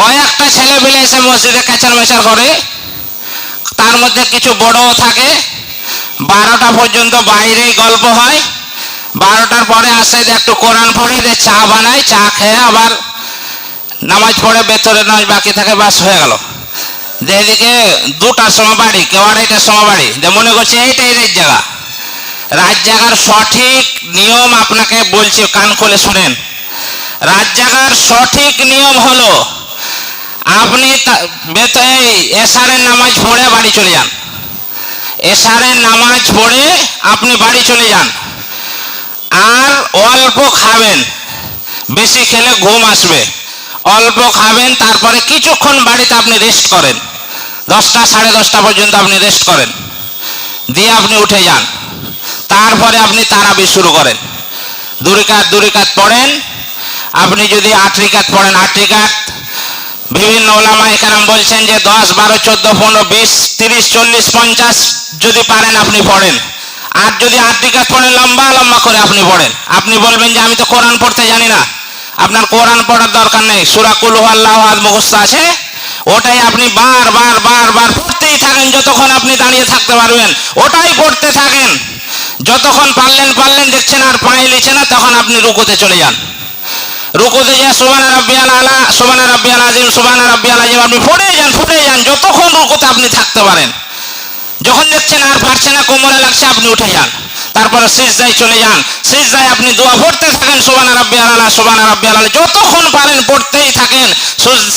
কয়েকটা ছেলে মিলে এসে মসজিদে কেচার মেচার করে। তার মধ্যে কিছু বড়ও থাকে। বারোটা পর্যন্ত বাইরেই গল্প হয়। বারোটার পরে আসে একটু কোরআন পড়ে দিয়ে চা বানায় চা খেয়ে আবার নামাজ পড়ে ভেতরে নামাজ বাকি থাকে বাস হয়ে গেল। যে এদিকে দুটার সময় বাড়ি কেউ আড়াইটার সময় বাড়ি মনে করছে এইটাই রাত জায়গা রাত জাগার সঠিক নিয়ম আপনাকে বলছি, কান খুলে শুনেন। রাত জাগার সঠিক নিয়ম হলো আপনি এই নামাজ পড়ে বাড়ি চলে যান। এশারের নামাজ পড়ে আপনি বাড়ি চলে যান। আর অল্প খাবেন, বেশি খেলে ঘুম আসবে। অল্প খাবেন, তারপরে কিছুক্ষণ বাড়িতে আপনি রেস্ট করেন। দশটা, সাড়ে দশটা পর্যন্ত আপনি রেস্ট করেন। দিয়ে আপনি উঠে যান। তারপরে আপনি তারাবি শুরু করেন। দুরিকাত দুরিকাত পড়েন। আপনি যদি আট রিকাত পড়েন, আট রিকাত বিভিন্ন ওলামা এখানে বলছেন যে দশ, বারো, চোদ্দ, পনেরো, বিশ, তিরিশ, চল্লিশ, পঞ্চাশ যদি পারেন আপনি পড়েন। আর যদি রিকাত পড়েন লম্বা লম্বা করে আপনি পড়েন। আপনি বলবেন যে আমি তো কোরআন পড়তে জানি না। আপনার কোরআন পড়ার দরকার নেই। সুরাকুল আল্লাহ আদ মুখস্থ আছে? ওটাই আপনি বার বার বার বার পড়তেই থাকেন। যতক্ষণ আপনি দাঁড়িয়ে থাকতে পারবেন, ওটাই পড়তে থাকেন। যতক্ষণ পারলেন পারলেন, দেখছেন আর পায়ে নিচ্ছে না, তখন আপনি রুকুতে চলে যান। রুকুতে যান সুবানা রাব্বিয়াল আলা, সুবানা রাব্বিয়াল আজিম, সুবানা রাব্বিয়াল আজিম আপনি পড়ে যান পড়ে যান, যতক্ষণ রুকুতে আপনি থাকতে পারেন। যখন দেখছেন আর পারছে না, কোমরে লাগছে, আপনি উঠে যান। তারপরে সিজদায় চলে যান। সিজদায় আপনি দোয়া পড়তে থাকেন, সুবানা রাব্বিয়াল আলা, সুবানা রাব্বিয়াল আলা, যতক্ষণ পারেন পড়তেই থাকেন।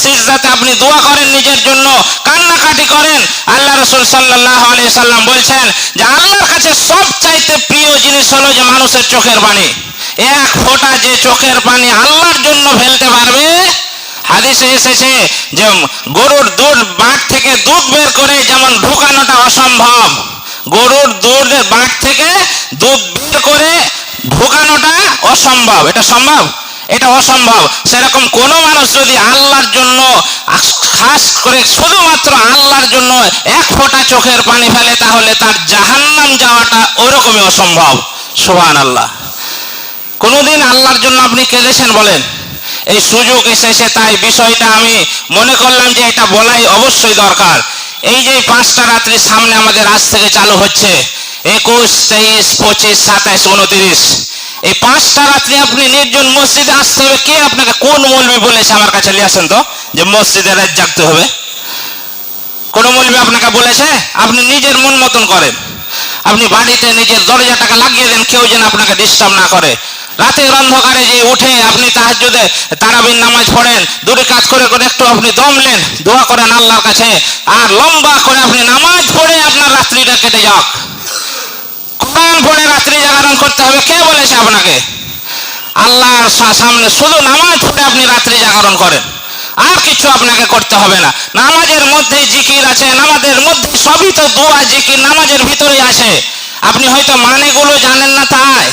সিজদাতে আপনি দোয়া করেন নিজের জন্য, কান্নাকাটি করেন। আল্লাহ রসুল সাল্লাল্লাহু আলাইহি সাল্লাম বলছেন যে, আল্লাহর কাছে সব চাইতে প্রিয় জিনিস হলো যে, মানুষের চোখের পানি। এক ফোঁটা যে চোখের পানি আল্লাহর জন্য ফেলতে পারবে? হাদিসে এসেছে যে গরুর দুধ বাট থেকে দুধ বের করে যেমন ঢোকানোটা অসম্ভব, গরুর দুধের বাট থেকে দুধ বের করে ঢোকানোটা অসম্ভব। এটা সম্ভব? এটা অসম্ভব। সেরকম কোনো মানুষ যদি আল্লাহর জন্য খাস করে শুধুমাত্র আল্লাহর জন্য এক ফোঁটা চোখের পানি ফেলে, তাহলে তার জাহান্নাম যাওয়াটা ওরকমই অসম্ভব। সুবহান আল্লাহ কোনোদিন আল্লাহর জন্য আপনি কেঁদেছেন বলেন? এই সুযোগ এসেছে, তাই বিষয়টা আমি মনে করলাম যে এটা বলাই অবশ্যই দরকার। এই যে পাঁচটা রাত্রি সামনে আমাদের আজ থেকে চালু হচ্ছে, একুশ, তেইশ, পঁচিশ, সাতাইশ, উনত্রিশ। এই পাঁচটা রাত্রি আপনি নির্জন মসজিদে আসতে হবে, কে আপনাকে কোন মৌলবি বলেছে আমার কাছে নিয়ে আসেন তো, যে মসজিদে রাত জাগতে হবে? কোন মৌলবি আপনাকে বলেছে? আপনি নিজের মন মতন করেন। আপনি বাড়িতে নিজের দরজাটাকে লাগিয়ে দেন, কেউ যেন আপনাকে ডিস্টার্ব না করে। রাতের অন্ধকারে যে উঠে আপনি তাহাজ্জুদে তারাবির নামাজ পড়েন, দূরে কাজ করে করে একটু আপনি দমলেন দোয়া করেন আল্লাহর কাছে, আর লম্বা করে আপনি নামাজ পড়ে আপনার রাত্রিটা কেটে যাক। কোরআন পড়ে রাত্রি জাগরণ করতে হবে, কে বলেছে আপনাকে? আল্লাহর সামনে শুধু নামাজ পড়ে আপনি রাত্রি জাগরণ করেন, আর কিছু আপনাকে করতে হবে না। নামাজের মধ্যে জিকির আছে, নামাজের মধ্যে সবই তো দোয়া, জিকির নামাজের ভিতরেই আছে। আপনি হয়তো মানেগুলো জানেন না তাই।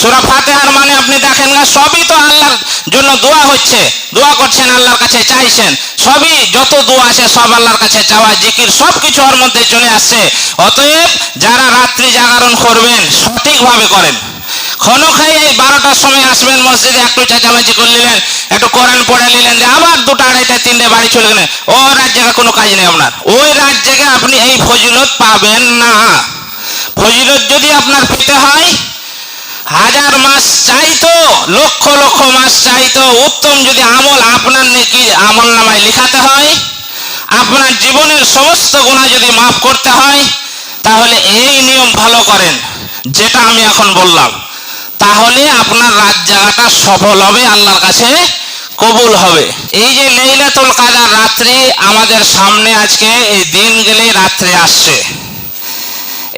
সুরা ফাতেহার মানে আপনি দেখেন না, সবই তো আল্লাহর জন্য দোয়া হচ্ছে। দোয়া করছেন, আল্লাহর কাছে চাইছেন। সবই যত দোয়া আছে, সব আল্লাহর কাছে চাওয়া, জিকির সব কিছু ওর মধ্যে চলে আসছে। অতএব যারা রাত্রি জাগরণ করবেন, সঠিকভাবে করেন। ক্ষণখাই এই বারোটার সময় আসবেন মসজিদে, একটু চেঁচামেচি করে নিলেন, একটু কোরআন পড়ে নিলেন যে আবার দুটো আড়াইটা, তিনটে বাড়ি চলে গেলেন। ও রাত জায়গা কোনো কাজ নেই আপনার। ওই রাত জায়গায় আপনি এই ফজিলত পাবেন না। ফজিলত যদি আপনার পেতে হয় হাজার মাস চাইতো, লক্ষ লক্ষ মাস চাইতো। উত্তম যদি আমল আপনার নেকি আমল নামায় লেখাতে হয়, আপনার জীবনের সমস্ত গুণা যদি মাফ করতে হয়, তাহলে এই নিয়ম ভালো করেন, যেটা আমি এখন বললাম। তাহলে আপনার রাত জায়গাটা সফল হবে, আল্লাহর কাছে কবুল হবে। এই যে লেইলাতুল কাদার রাত্রি আমাদের সামনে আজকে, এই দিন গেলে রাত্রে আসছে।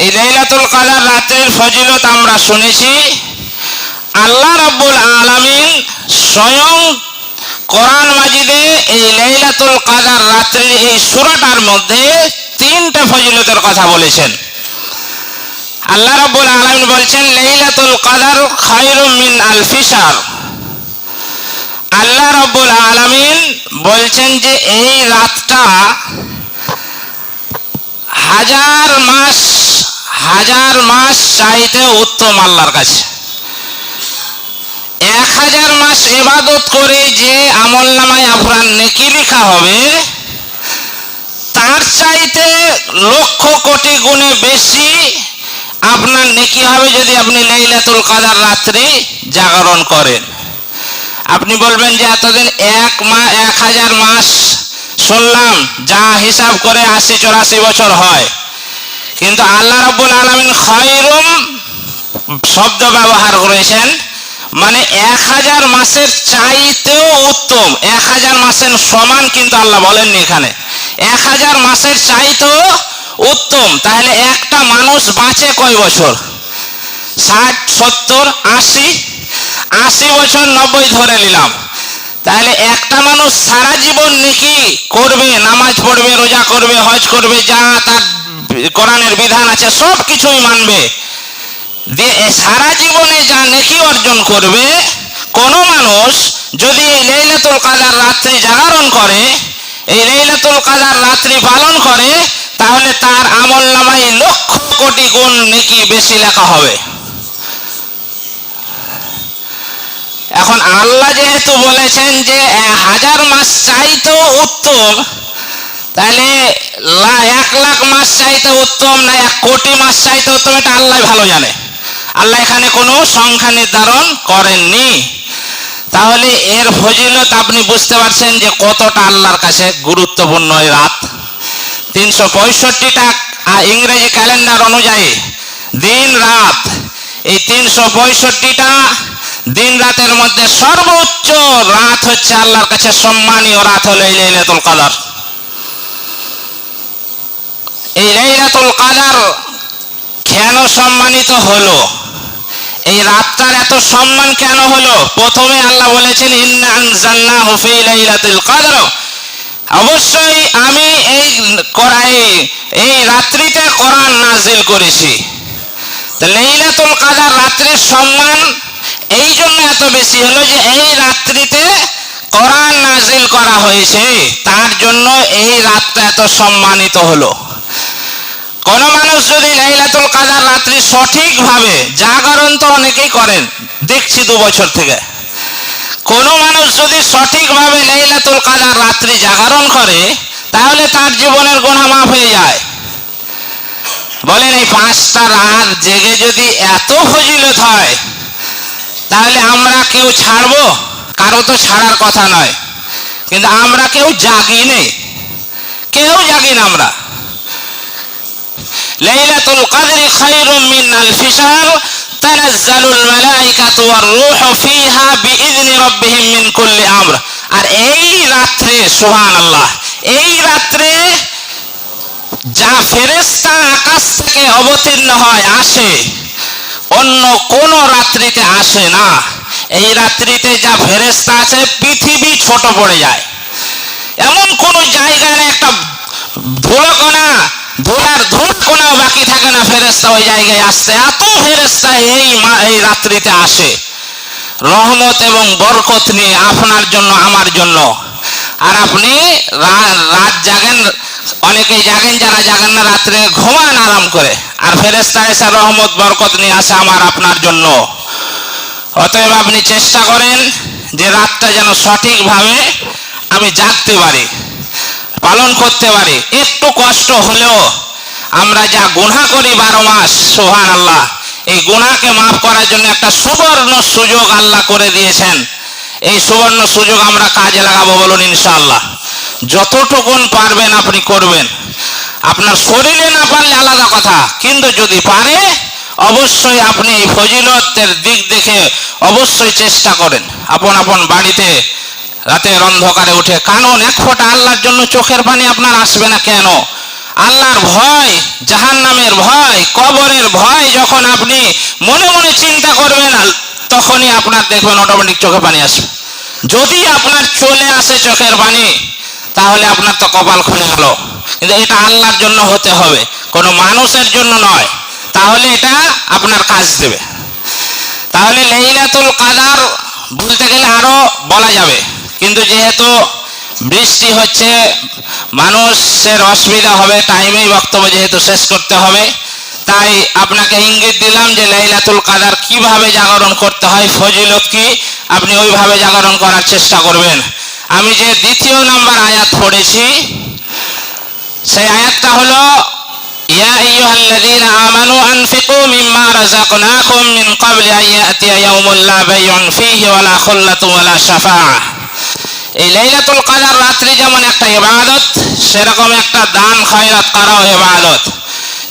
এই লাইলাতুল কাদার রাতের ফজিলত আমরা শুনেছি। আল্লাহ রাব্বুল আলামিন স্বয়ং কোরআন মাজিদে এই লাইলাতুল কাদার রাত্রির এই সূরাটার মধ্যে তিনটা ফজিলতের কথা বলেছেন। আল্লাহ রাব্বুল আলামিন বলছেন, লাইলাতুল কাদার খায়রুম মিন আলফি শাহর আল্লাহ রাব্বুল আলামিন বলছেন যে, এই রাতটা হাজার মাস হাজার মাস চাইতে উত্তম আল্লাহর কাছে। এক হাজার মাস এবাদত করে যে আমল নামায় আপনার নেকি লেখা হবে, তার চাইতে লক্ষ কোটি গুণে বেশি আপনার নেকি হবে যদি আপনি লাইলাতুল কাদার রাত্রি জাগরণ করেন। আপনি বলবেন যে এতদিন এক মা, এক হাজার মাস শুনলাম, যা হিসাব করে আশি, চুরাশি বছর হয়। কিন্তু আল্লাহ রাব্বুল আলামিন খয়রুম শব্দ ব্যবহার করেছেন মানে এক হাজার মাসের চাইতেও উত্তম, এক হাজার মাসের সমান কিন্তু আল্লাহ বলেননি এখানে। এক হাজার মাসের চাইতেও উত্তম, তাহলে একটা মানুষ বাঁচে কয় বছর? ষাট, সত্তর, আশি আশি বছর, নব্বই ধরে নিলাম। তাহলে একটা মানুষ সারা জীবন নেকি করবে, নামাজ পড়বে, রোজা করবে, হজ করবে, যা তার কোরআনের বিধান আছে, সব কিছুই মানবে। দিয়ে সারা জীবনে যা নেকি অর্জন করবে, কোনো মানুষ যদি এই লাইলাতুল কাদার রাত্রি জাগরণ করে, এই লাইলাতুল কাদার রাত্রি পালন করে, তাহলে তার আমল নামায় লক্ষ কোটি গুণ নেকি বেশি লেখা হবে। এখন আল্লাহ যেহেতু বলেছেন যে হাজার মাস চাইতেও উত্তম, তাহলে এক লাখ মাস চাইতে উত্তম না, এক কোটি মাস চাইতে উত্তম, এটা আল্লাহ ভালো জানে। আল্লাহ এখানে কোনো সংখ্যা নির্ধারণ করেননি। তাহলে এর ফজিলত আপনি বুঝতে পারছেন যে কতটা আল্লাহর কাছে গুরুত্বপূর্ণ এই রাত। তিনশো পঁয়ষট্টিটা ইংরেজি ক্যালেন্ডার অনুযায়ী দিন রাত, এই তিনশো পঁয়ষট্টিটা দিন রাতের মধ্যে সর্বোচ্চ রাত হচ্ছে আল্লাহর কাছে সম্মানীয় রাত হলো এই লাইলাতুল কাদার। এই লাইলাতুল কাদার কেন সম্মানিত হলো? এই রাতটার এত সম্মান কেন হলো? প্রথমে আল্লাহ বলেছেন, ইন্না আনজালনাহু ফি লাইলাতুল কদর। অবশ্যই আমি এই করাই এই রাত্রিতে কোরআন নাজিল করেছি। লাইলাতুল কাদার রাত্রির সম্মান এই জন্য এত বেশি হলো যে এই রাত্রিতে কোরআন নাজিল করা হয়েছে। তার জন্য এই রাতটা এত সম্মানিত হলো। কোন মানুষ যদি লাইলাতুল কাদার রাত্রি সঠিকভাবে জাগরণ তো অনেকেই করেন, দেখছি দু বছর থেকে। কোন মানুষ যদি সঠিকভাবে লাইলাতুল কাদার রাত্রি জাগরণ করে, তাহলে তার জীবনের গুণা মাফ হয়ে যায়। বলেন, এই পাঁচটা রাত জেগে যদি এত ফজিলত হয়, তাহলে আমরা কেউ ছাড়বো? কারও তো ছাড়ার কথা নয়। কিন্তু আমরা কেউ জাগি নেই। কেউ জাগি না আমরা। লাইলাতুল কদরি খায়রুম মিন আলফি শাহর তানাজ্জালুল মালাইকাতু ওয়ার রূহু ফিহা বিইذনি রাব্বিহিম মিন কুল্লি আমর। আর এই রাত্রে, সুবহানাল্লাহ, এই রাত্রে যা ফেরেশতা আকাশ থেকে অবতীর্ণ হয় আসে, অন্য কোন রাত্রিতে আসে না। এই রাত্রিতে যা ফেরেশতা আছে, পৃথিবী ছোট পড়ে যায়। এমন কোন জায়গায় একটা ধুলোকণা ধুলার ধূপকণাও বাকি থাকে না ফেরেস্তা ওই জায়গায় আসতে এত ফেরেস্তা এই এই রাত্রিতে আসে। রহমত এবং বরকত নিয়ে আপনার জন্য, আমার জন্য। আর আপনি রাত জাগেন অনেকে জাগেন, যারা জাগেন না, রাত্রে ঘুমান আরাম করে। আর ফেরেস্তা এসে রহমত, বরকত নিয়ে আসে আমার, আপনার জন্য। অতএব আপনি চেষ্টা করেন যে রাতটা যেন সঠিকভাবে আমি জাগতে পারি। পালন করতে পারি। একটু কষ্ট হলেও আমরা যা গুণা করি বারো মাস সোহান আল্লাহ এই গুনাহকে মাফ করার জন্য একটা সুবর্ণ সুযোগ আল্লাহ করে দিয়েছেন। এই সুবর্ণ সুযোগ আমরা কাজে লাগাবো বলুন ইনশাআল্লাহ। যতটুকুন পারবেন আপনি করবেন। আপনার শরীরে না পারলে আলাদা কথা, কিন্তু যদি পারে, অবশ্যই আপনি এই ফজিলতের দিক দেখে অবশ্যই চেষ্টা করেন। আপন আপন বাড়িতে রাতের অন্ধকারে উঠে, কানুন এক ফোঁটা আল্লাহর জন্য চোখের পানি আপনার আসবে না কেন? আল্লাহর ভয়, জাহান্নামের ভয়, কবরের ভয় যখন আপনি মনে মনে চিন্তা করবেন, তখনই আপনার দেখবেন অটোমেটিক চোখে পানি আসবে। যদি আপনার চলে আসে চোখের পানি, তাহলে আপনার তো কপাল খুলে গেল। কিন্তু এটা আল্লাহর জন্য হতে হবে। কোনো মানুষের জন্য নয়। তাহলে এটা আপনার কাজ দেবে। তাহলে লেইলাতুল কাদার বলতে গেলে আরও বলা যাবে। কিন্তু যেহেতু বৃষ্টি হচ্ছে, মানুষের অসুবিধা হবে, টাইমেই বক্তব্য যেহেতু শেষ করতে হবে। তাই আপনাকে ইঙ্গিত দিলাম যে লাইলাতুল কাদার কীভাবে জাগরণ করতে হয়, ফজিলত কি, আপনি ওইভাবে জাগরণ করার চেষ্টা করবেন। আমি যে দ্বিতীয় নাম্বার আয়াত পড়েছি, সেই আয়াতটা হলো, ইয়া আমানু আনফিকু মিম্মা রাযাকনাকুম মিন ক্বাবলি আন ইয়াতিয়া ইয়াউমুন লা বাইউন ফীহি ওয়ালা খুল্লাতুন ওয়ালা শাফাআহ এই লাইলাতুল কদর রাত্রি যেমন একটা ইবাদত, সেরকম একটা দান খয়রাত করাও ইবাদত।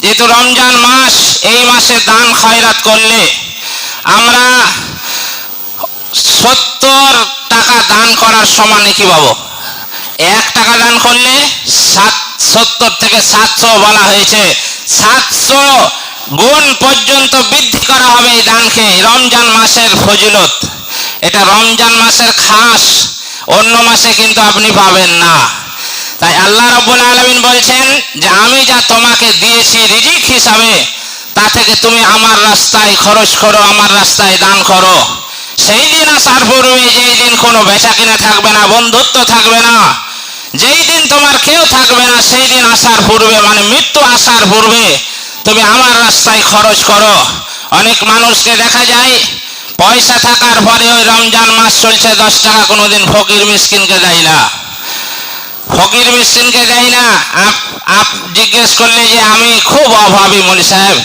যেহেতু রমজান মাস, এই মাসে দান খয়রাত করলে আমরা সত্তর টাকা দান করার সমান কি পাবো? এক টাকা দান করলে সাত, সত্তর থেকে সাতশো বলা হয়েছে। সাতশো গুণ পর্যন্ত বৃদ্ধি করা হবে এই দানকে, রমজান মাসের ফজিলত। এটা রমজান মাসের খাস অন্য মাসে কিন্তু আপনি পাবেন না। তাই আল্লাহ রব্বুল আলমিন বলছেন যে আমি যা তোমাকে দিয়েছি রিজিক হিসাবে, তা থেকে তুমি আমার রাস্তায় খরচ করো, আমার রাস্তায় দান করো। সেই দিন আসার পূর্বে যেই দিন কোনো বেচা কিনা থাকবে না, বন্ধুত্ব থাকবে না, যেই দিন তোমার কেউ থাকবে না, সেই দিন আসার পূর্বে মানে মৃত্যু আসার পূর্বে, তুমি আমার রাস্তায় খরচ করো। অনেক মানুষকে দেখা যায় পয়সা থাকার পরে ওই রমজান মাস চলছে, দশ টাকা কোনোদিন ফকির মিসকিনকে দেয় না। ফকির মিসকিনকে দেয় না। আপ জিজ্ঞেস করলে যে আমি খুব অভাবী মলি সাহেব।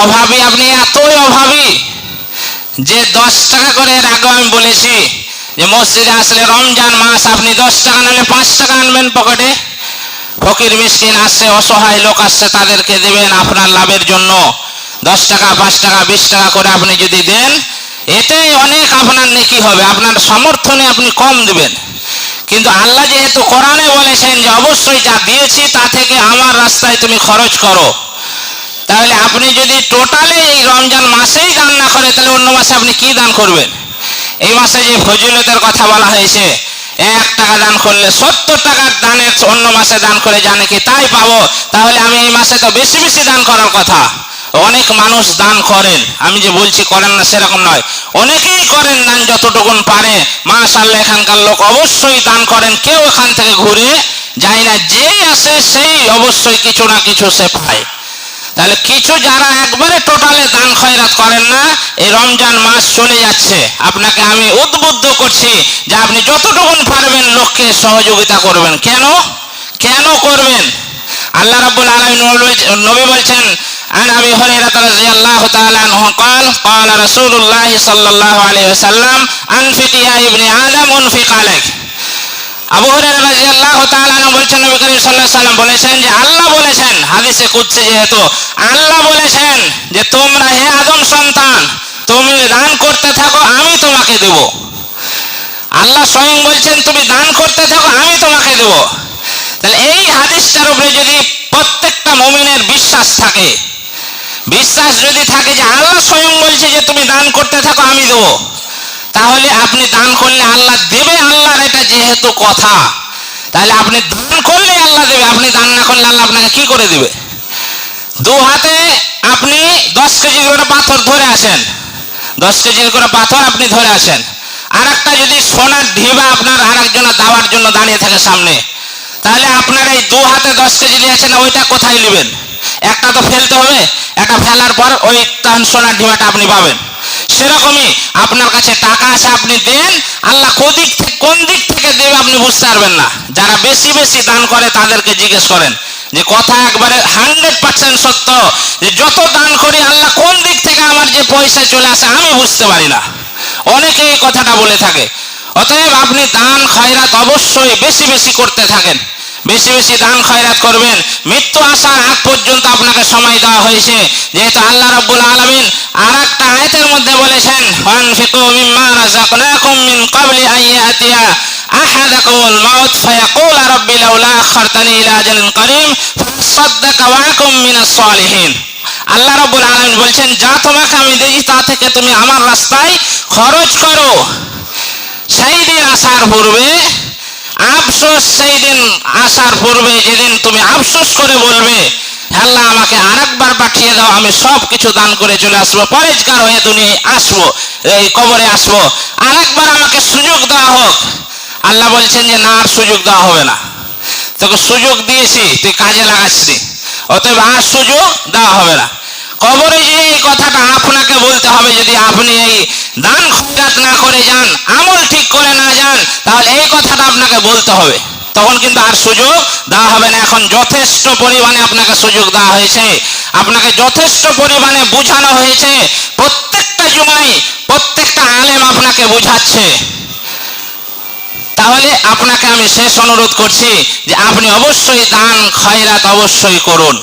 অভাবী আপনি এতই অভাবী যে দশ টাকা করে এর আগে আমি বলেছি যে মসজিদে আসলে রমজান মাস আপনি দশ টাকা নাহলে পাঁচ টাকা আনবেন পকেটে। ফকির মিসকিন আসছে, অসহায় লোক আসছে, তাদেরকে দেবেন আপনার লাভের জন্য। দশ টাকা, পাঁচ টাকা, বিশ টাকা করে আপনি যদি দেন এতে অনেক আপনার নেকি হবে, আপনার সমর্থনে আপনি কম দেবেন। কিন্তু আল্লাহ যেহেতু কোরআনে বলেছেন যে অবশ্যই যা দিয়েছি তা থেকে আমার রাস্তায় তুমি খরচ করো। তাহলে আপনি যদি টোটালে এই রমজান মাসেই দান না করে, তাহলে অন্য মাসে আপনি কি দান করবেন? এই মাসে যে ফজিলতের কথা বলা হয়েছে, এক টাকা দান করলে সত্তর টাকার দানের অন্য মাসে দান করে জানে কি তাই পাবো? তাহলে আমি এই মাসে তো বেশি বেশি দান করার কথা। অনেক মানুষ দান করেন। আমি যে বলছি করেন না সেরকম নয়। অনেকেই করেন দান যতটুকুন পারে। মাশাল্লাহ এখানকার লোক অবশ্যই দান করেন। কেউ এখান থেকে ঘুরে যায় না। যে আসে সেই অবশ্যই কিছু না কিছু সে পায়। তাহলে কিছু যারা একবারে টোটালে দান খয়রাত করেন না, এই রমজান মাস চলে যাচ্ছে। আপনাকে আমি উদ্বুদ্ধ করছি যে আপনি যতটুকুন পারবেন লোককে সহযোগিতা করবেন। কেন? কেন করবেন? আল্লাহ রাব্বুল আলামিন নবী বলছেন عن ابي هريره رضي الله تعالى عنه قال قال رسول الله صلى الله عليه وسلم انفق يا ابن ادم انفق عليك আবু হুরায়রা রাদিয়াল্লাহু তাআলা আনহু বলেছেন নবী করিম সাল্লাল্লাহু আলাইহি সাল্লাম বলেছেন যে আল্লাহ বলেছেন হাদিসে কুদসি যেহেতু আল্লাহ বলেছেন যে তোমরা হে আদম সন্তান তুমি দান করতে থাকো আমি তোমাকে দেব আল্লাহ স্বয়ং বলছেন তুমি দান করতে থাকো আমি তোমাকে দেব তাহলে এই হাদিসটার উপরে যদি প্রত্যেকটা মুমিনের বিশ্বাস থাকে বিশ্বাস যদি থাকে যে আল্লাহ স্বয়ং বলছে যে তুমি দান করতে থাকো, আমি দেবো। তাহলে আপনি দান করলে আল্লাহ দেবে আল্লাহর, এটা যেহেতু কথা। তাহলে আপনি দান করলে আল্লাহ দেবে, আপনি দান না করলে আল্লাহ আপনাকে কি করে দেবে? দু হাতে আপনি দশ কেজি করে পাথর ধরে আসেন। দশ কেজির করে পাথর আপনি ধরে আসেন। আর একটা যদি সোনার ঢিবা আপনার আর একজনের দেওয়ার জন্য দাঁড়িয়ে থাকে সামনে, তাহলে আপনার এই দু হাতে দশ কেজি নিয়েছেন ওইটা কোথায় নেবেন? একটা তো ফেলতে হবে একটা ফেলার পর ওই সোনার ঢিবাটা আপনি পাবেন। সেরকমই আপনার কাছে টাকা আছে আপনি দেন, আল্লাহ কোদিক থেকে কোন দিক থেকে দেবে আপনি বুঝতে পারবেন না। যারা বেশি বেশি দান করে তাদেরকে জিজ্ঞেস করেন, যে কথা একবারে হান্ড্রেড পার্সেন্ট সত্য, যে যত দান করি আল্লাহ কোন দিক থেকে আমার যে পয়সা চলে আসে আমি বুঝতে পারি না। অনেকে এই কথাটা বলে থাকে। অতএব আপনি দান, খয়রাত অবশ্যই বেশি বেশি করতে থাকেন। বেশি বেশি দান খয়রাত করবেন। মৃত্যু আসার আগ পর্যন্ত আপনাকে সময় দেওয়া হয়েছে। যেহেতু আল্লাহ রাব্বুল আলামিন আর একটা আয়াতের মধ্যে বলেছেন মাউত করিম আল্লাহ রাব্বুল আলামিন বলছেন, যা তোমাকে আমি দিয়েছি তা থেকে তুমি আমার রাস্তায় খরচ করো। সেই দিন আসার পূর্বে আফসোস সেই দিন আসার পূর্বে, যেদিন তুমি আফসোস করে বলবে, আল্লাহ আমাকে আরেকবার পাঠিয়ে দাও, আমি সব কিছু দান করে চলে আসব, পরেজগার হয়ে দুনিয়ায় আসব, এই কবরে আসব। আরেকবার আমাকে সুযোগ দেওয়া হোক। আল্লাহ বলছেন যে, না, আর সুযোগ দেওয়া হবে না। তোকে সুযোগ দিয়েছি, তুই কাজে লাগাচ্ছি অতএব আর সুযোগ দেওয়া হবে না কবরে যে এই কথাটা আপনাকে বলতে হবে যদি আপনি এই দান খয়রাত না করে যান, আমল ঠিক করে না যান, তাহলে এই কথাটা আপনাকে বলতে হবে। তখন কিন্তু আর সুযোগ দেওয়া হবে না। এখন যথেষ্ট পরিমাণে আপনাকে সুযোগ দেওয়া হয়েছে। আপনাকে যথেষ্ট পরিমাণে বোঝানো হয়েছে। প্রত্যেকটা জুমাই প্রত্যেকটা আলেম আপনাকে বুঝাচ্ছে। তাহলে আপনাকে আমি শেষ অনুরোধ করছি যে আপনি অবশ্যই দান, খয়রাত অবশ্যই করুন।